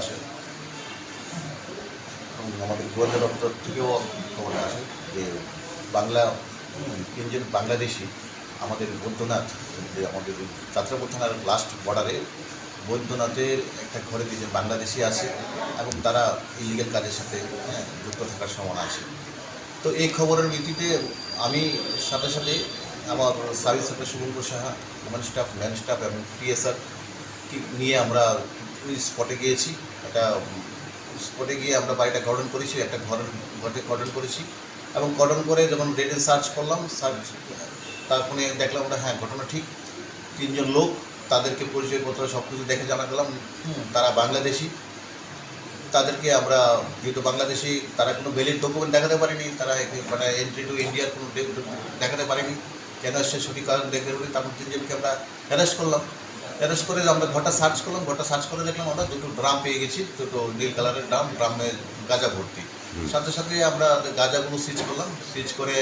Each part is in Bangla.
আসে। এবং আমাদের গোয়েন্দা দপ্তর থেকেও খবর আসে যে বাংলা তিনজন বাংলাদেশি আমাদের বৈদ্যনাথ যে আমাদের যাত্রাপুর থানার লাস্ট বর্ডারে বৈদ্যনাথের একটা ঘরে তিনজন বাংলাদেশি আছে এবং তারা ইলিগেল কাজের সাথে হ্যাঁ, যুক্ত থাকার সম্ভাবনা আছে। তো এই খবরের ভিত্তিতে আমি সাথে সাথে আমার service secretary Shubhankar Saha women staff man staff এবং টিএসআর নিয়ে আমরা স্পটে গিয়েছি, একটা স্পটে গিয়ে আমরা বাড়িটা গঠন করেছি, একটা ঘর ঘরকে গঠন করেছি এবং গঠন করে যখন রেডে সার্চ করলাম সার্চ তারপরে দেখলাম ওটা হ্যাঁ ঘটনা ঠিক। তিনজন লোক, তাদেরকে পরিচয়পত্র সব কিছু দেখে জানা গেলাম তারা বাংলাদেশি। তাদেরকে আমরা, যেহেতু বাংলাদেশি, তারা কোনো বেলির ডকুমেন্ট দেখাতে পারেনি, তারা মানে এন্ট্রি টু ইন্ডিয়ার কোনো দেখাতে পারেনি। কেন সে সঠিক কারণ দেখে তারপর তিনজনকে আমরা অ্যারেস্ট করলাম। অ্যারেস্ট করে আমরা ঘরটা সার্চ করলাম ঘরটা সার্চ করে দেখলাম আমরা দুটো ড্রাম পেয়ে গেছি দুটো নীল কালারের ড্রাম ড্রামে গাঁজা ভর্তি। সাথে সাথে আমরা গাঁজাগুলো সিজ করলাম সিজ করে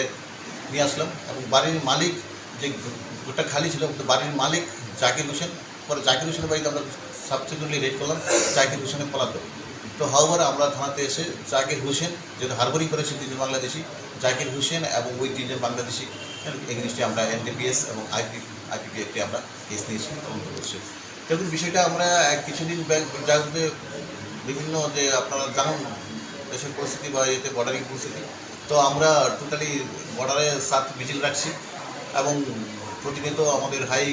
নিয়ে আসলাম এবং বাড়ির মালিক যে গোটা খালি ছিল বাড়ির মালিক জাকির হোসেন পরে জাকির হোসেনের বাড়িতে আমরা সাবসিকুয়েন্টলি রেড করলাম জাকির হোসেনের পলাতক। তো হাওয়ার আমরা থানাতে এসে জাকির হোসেন যেহেতু হারবরি করেছে তিনজন বাংলাদেশি জাকির হোসেন এবং ওই তিনজন বাংলাদেশি এগেনস্টে আমরা এনডিপিএস এবং আইপি আইপিপি একটি আমরা কেস নিয়েছি তদন্ত করছি দেখুন, বিষয়টা আমরা কিছুদিন ব্যাংক যাতে বিভিন্ন যে আপনারা জানুন, দেশের পরিস্থিতি বা এতে বর্ডারিং পরিস্থিতি, তো আমরা টোটালি বর্ডারে সাত ভিজিল রাখছি এবং প্রতিনিয়ত আমাদের হাই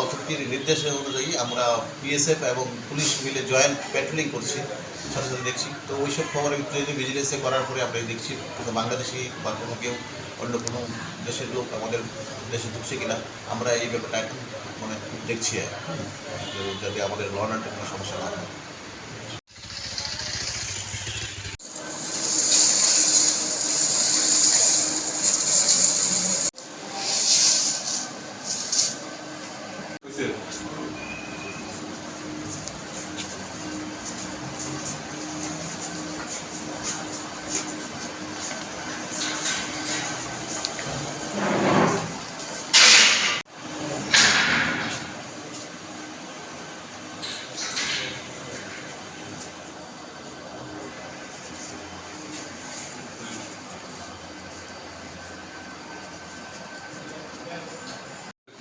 অথরিটির নির্দেশ অনুযায়ী আমরা বিএসএফ এবং পুলিশ মিলে জয়েন্ট প্যাট্রোলিং করছি সাথে সাথে দেখছি। তো ওইসব খবরের ভিত্তিতে ভিজিলেন্সে করার পরে আমরা দেখছি কোনো বাংলাদেশি বা কোনো কেউ অন্য কোনো দেশের লোক আমাদের দেশে ঢুকছে কিনা আমরা এই ব্যাপারটা এখন মানে দেখছি। যাতে আমাদের ল অ্যান্ড কোনো সমস্যা না হয়।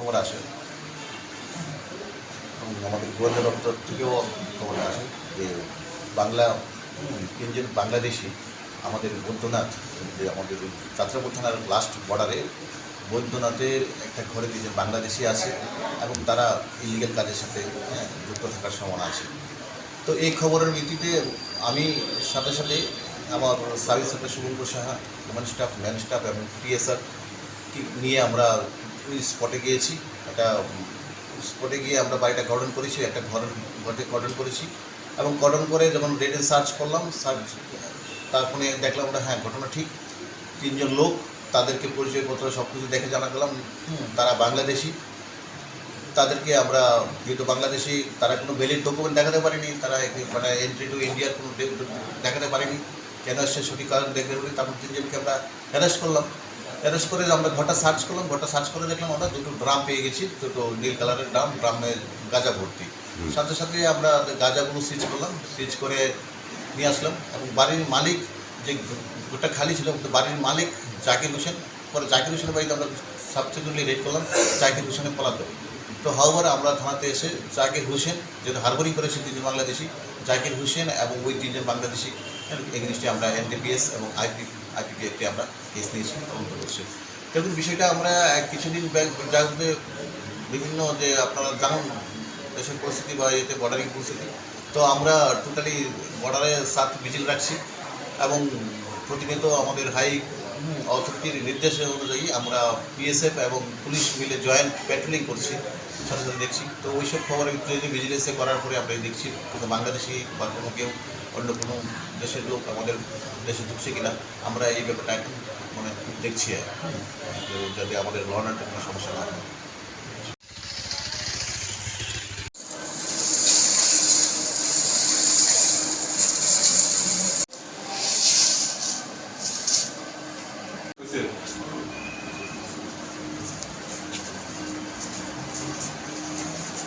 খবর আসে। আমাদের গোয়েন্দা দপ্তর থেকেও খবর আসে যে বাংলা তিনজন বাংলাদেশি আমাদের বৈদ্যনাথ যে আমাদের যাত্রাপুর থানার লাস্ট বর্ডারে বৈদ্যনাথের একটা ঘরে তিনজন বাংলাদেশি আছে এবং তারা ইলিগেল কাজের সাথে হ্যাঁ, যুক্ত থাকার সম্ভাবনা আছে। তো এই খবরের ভিত্তিতে আমি সাথে সাথে আমার service secretary Shubhankar Saha women staff man staff এবং টিএসআর নিয়ে আমরা স্পটে গিয়েছি। একটা স্পটে গিয়ে আমরা বাড়িটা গঠন করেছি, একটা ঘর, ঘরকে গঠন করেছি এবং গঠন করে যখন রেডে সার্চ করলাম সার্চ তারপরে দেখলাম ওটা হ্যাঁ ঘটনা ঠিক। তিনজন লোক, তাদেরকে পরিচয়পত্র সব কিছু দেখে জানা গেলাম তারা বাংলাদেশি। তাদেরকে আমরা, যেহেতু বাংলাদেশি, তারা কোনো বেলির ডকুমেন্ট দেখাতে পারেনি, তারা মানে এন্ট্রি টু ইন্ডিয়ার কোনো দেখাতে পারেনি। কেন সে সঠিক কারণ দেখে তারপর তিনজনকে আমরা অ্যারেস্ট করলাম। অ্যারেস্ট করে আমরা ঘরটা সার্চ করলাম ঘরটা সার্চ করে দেখলাম আমরা দুটো ড্রাম পেয়ে গেছি দুটো নীল কালারের ড্রাম ড্রামে গাঁজা ভর্তি। সাথে সাথে আমরা গাঁজাগুলো সিজ করলাম সিজ করে নিয়ে আসলাম এবং বাড়ির মালিক যে গোটা খালি ছিল বাড়ির মালিক জাকির হোসেন পরে জাকির হোসেনের বাড়িতে আমরা সাবসিকুয়েন্টলি রেড করলাম জাকির হোসেনের পলাতক। তো হাওয়ার আমরা থানাতে এসে জাকির হোসেন যেহেতু হারবরি করেছে তিনজন বাংলাদেশি জাকির হোসেন এবং ওই তিনজন বাংলাদেশি এগেনস্টে আমরা এনডিপিএস এবং আইপি আইপিপি একটি আমরা কেস নিয়েছি, তদন্ত করছি। দেখুন বিষয়টা আমরা কিছুদিন ব্যাক যাতে বিভিন্ন যে আপনারা জানুন দেশের পরিস্থিতি বা এতে বর্ডারিং পরিস্থিতি, তো আমরা টোটালি বর্ডারে সাত ভিজিল রাখছি এবং প্রতিনিয়ত আমাদের হাই অথরিটির নির্দেশ অনুযায়ী আমরা বিএসএফ এবং পুলিশ মিলে জয়েন্ট প্যাট্রোলিং করছি সাথে সাথে দেখছি। তো ওইসব ভিত্তিতে ভিজিলেন্সে করার পরে আমরা দেখছি, কোনো বাংলাদেশি বা কোনো কেউ অন্য কোনো দেশের লোক, আমাদের দেশে ঢুকছে কিনা, আমরা এই ব্যাপারটা মানে দেখছি যাতে আমাদের লন কোনো সমস্যা না হয়।